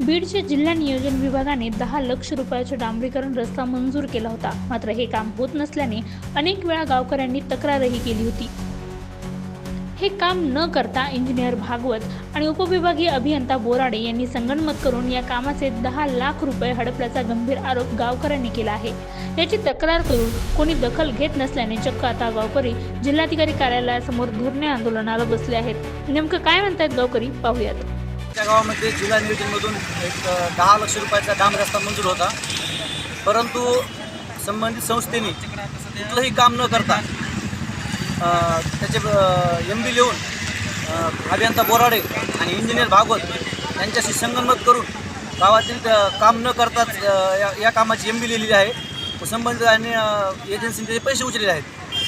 बीडचे जिल्हा नियोजन विभागाने दहा लक्ष रुपयाचे डांबरीकरण रस्ता मंजूर केला होता. मात्र हे काम होत नसल्याने अनेक वेळा गावकऱ्यांनी तक्रारही केली होती. हे काम न करता इंजिनियर भागवत आणि उपविभागीय अभियंता बोराडे यांनी संगणमत करून या कामाचे दहा लाख रुपये हडपल्याचा गंभीर आरोप गावकऱ्यांनी केला आहे. याची तक्रार करून कोणी दखल घेत नसल्याने चक्क आता गावकरी जिल्हाधिकारी कार्यालयासमोर धरणे आंदोलनाला बसले आहेत. नेमकं काय म्हणतात गावकरी? पाहूयात. आमच्या गावामध्ये जिल्हा नियोजनमधून एक दहा लक्ष रुपयाचा डांब रस्ता मंजूर होता. परंतु संबंधित संस्थेने कुठलंही काम न करता त्याचे एम बी लिहून अभियंता बोराडे आणि इंजिनियर भागवत यांच्याशी संगनमत करून गावातील काम न करताच या या कामाची एम बी लिहिलेली आहे. व संबंधित आणि एजन्सीने त्याचे पैसे उचललेले आहेत.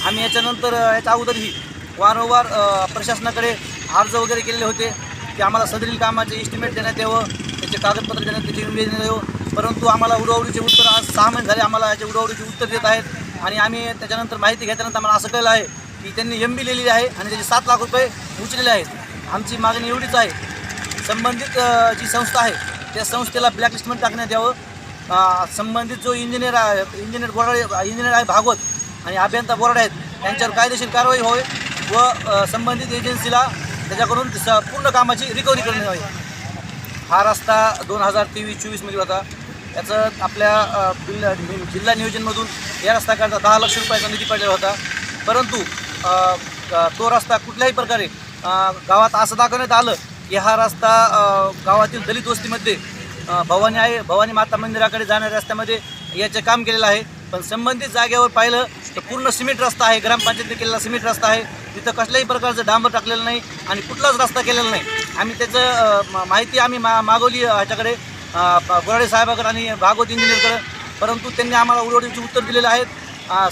आम्ही याच्यानंतर याच्या अगोदरही वारंवार प्रशासनाकडे अर्ज वगैरे केलेले होते. की आम्हाला सदरील कामाचे इस्टिमेट देण्यात यावं त्याचे कागदपत्र देण्यात त्याचे निवेदन देण्यात यावं. परंतु आम्हाला उडवडीचे उत्तर आज सहा महिने झाले आम्हाला याचे उडवडीचे उत्तर देत आहेत. आणि आम्ही त्याच्यानंतर माहिती घेतल्यानंतर आम्हाला असं कळलं आहे की त्यांनी एम बी लिहिलेली आहे आणि त्याचे सात लाख रुपये उचलेले आहेत. आमची मागणी एवढीच आहे. संबंधित जी संस्था आहे त्या संस्थेला ब्लॅकलिस्टमध्ये टाकण्यात यावं. संबंधित जो इंजिनियर आहे इंजिनियर बोराडे इंजिनियर आहे भागवत आणि अभियंता बोराडे आहेत त्यांच्यावर कायदेशीर कारवाई होय व संबंधित एजन्सीला त्याच्याकडून स पूर्ण कामाची रिकव्हरी करण्यात यावी हा रस्ता दोन हजार तेवीस चोवीसमध्ये होता. याचं आपल्या जिल्हा जिल्हा नियोजनमधून या रस्त्याकरता दहा लक्ष रुपयाचा निधी पडलेला होता. परंतु तो रस्ता कुठल्याही प्रकारे गावात असं दाखवण्यात आलं की हा रस्ता गावातील दलित वस्तीमध्ये भवानी आहे भवानी माता मंदिराकडे जाणाऱ्या रस्त्यामध्ये याचे काम केलेलं आहे. पण संबंधित जागेवर पाहिलं तर पूर्ण सिमेंट रस्ता आहे ग्रामपंचायतीने केलेला सिमेंट रस्ता आहे. तिथं कसल्याही प्रकारचं डांबर टाकलेलं नाही आणि कुठलाच रस्ता केलेला नाही. आम्ही त्याचं माहिती आम्ही मा मागवली ह्याच्याकडे अ, साहेबाकडे आणि भागवत इंजिनियरकडे. परंतु त्यांनी आम्हाला उलवडीचे उत्तर दिलेलं आहेत.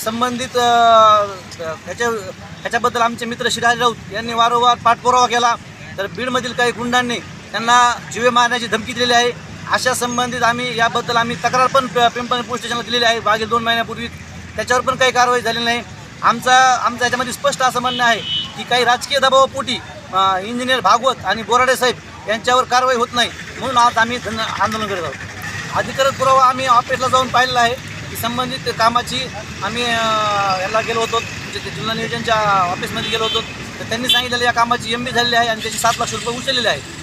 संबंधित ह्याच्या ह्याच्याबद्दल आमचे मित्र शिराज राऊत यांनी वारंवार पाठपुरावा केला. तर बीडमधील काही गुंडांनी त्यांना जीवे मारण्याची धमकी दिलेली आहे. अशा संबंधित आम्ही याबद्दल आम्ही तक्रार पण प- पोलीस स्टेशनला दिलेली आहे. मागील दोन महिन्यापूर्वी त्याच्यावर पण काही कारवाई झालेली नाही. आमचा आमचं याच्यामध्ये स्पष्ट असं म्हणणं आहे की काही राजकीय दबावापोटी इंजिनियर भागवत आणि बोराडे साहेब यांच्यावर कारवाई होत नाही. म्हणून आज आम्ही धन आंदोलन करत आहोत. अधिकृत पुरावा आम्ही ऑफिसला जाऊन पाहिलेला आहे. की संबंधित कामाची आम्ही याला गेलो होतो म्हणजे जिल्हा नियोजनच्या ऑफिसमध्ये गेलो होतो. तर त्यांनी सांगितलेलं या कामाची एम बी झालेली आहे आणि त्याची सात लाख रुपये उचललेले आहे